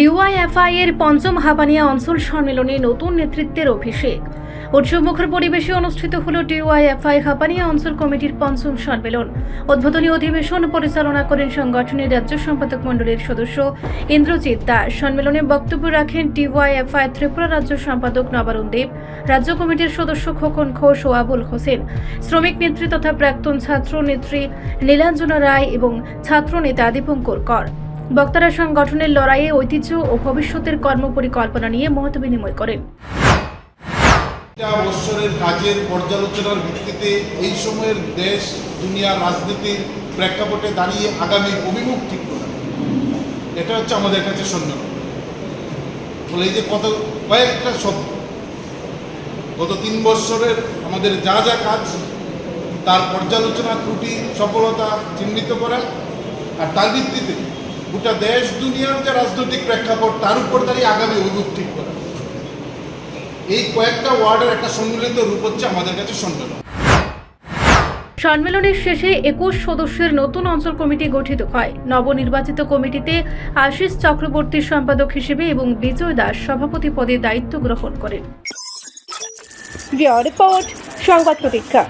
DYFI এর পঞ্চম হাপানিয়া অঞ্চল সম্মেলনে নতুন নেতৃত্বের অভিষেক। উৎসবমুখর পরিবেশে অনুষ্ঠিত হল ডিওয়াইএফআই হাপানিয়া অঞ্চল কমিটির পঞ্চম সম্মেলন। উদ্বোধনী অধিবেশন পরিচালনা করেন সংগঠনের রাজ্য সম্পাদক মণ্ডলীর সদস্য ইন্দ্রজিৎ দাস। সম্মেলনে বক্তব্য রাখেন ডিওয়াইএফআই ত্রিপুরা রাজ্য সম্পাদক নবারুণ দেব, রাজ্য কমিটির সদস্য খোকন ঘোষ ও আবুল হোসেন, শ্রমিক নেত্রী তথা প্রাক্তন ছাত্র নেত্রী নীলাঞ্জনা রায় এবং ছাত্র নেতা দীপঙ্কর কর। বক্তারা সংগঠনের লড়াইয়ে ঐতিহ্য ও ভবিষ্যতের কর্মপরিকল্পনা নিয়ে মত বিনিময় করেন। বৎসরের কাজের পর্যালোচনার ভিত্তিতে এই সময়ের দেশ, দুনিয়ার রাজনীতির প্রেক্ষাপটে দাঁড়িয়ে আগামী অভিমুখ ঠিক করা এটা হচ্ছে আমাদের কাছে সন্দেহ। বলে এই যে কত, কয়েকটা শব্দ। গত তিন বৎসরের আমাদের যা যা কাজ, তার পর্যালোচনা, ত্রুটি, সফলতা চিহ্নিত করা আর তার ভিত্তিতে গোটা দেশ দুনিয়ার যে রাজনৈতিক প্রেক্ষাপট তার উপর দাঁড়িয়ে আগামী অভিমুখ ঠিক করা। এই কয়েকটা ওয়ার্ডের একটা সম্মিলিত রূপ হচ্ছে আমাদের কাছে সম্মেলন। সম্মেলনের শেষে একুশ সদস্যের নতুন অঞ্চল কমিটি গঠিত হয়। নবনির্বাচিত কমিটিতে আশিস চক্রবর্তী সম্পাদক হিসেবে এবং বিজয় দাস সভাপতি পদে দায়িত্ব গ্রহণ করেন। রিপোর্ট সংবাদ প্রতীক্ষা।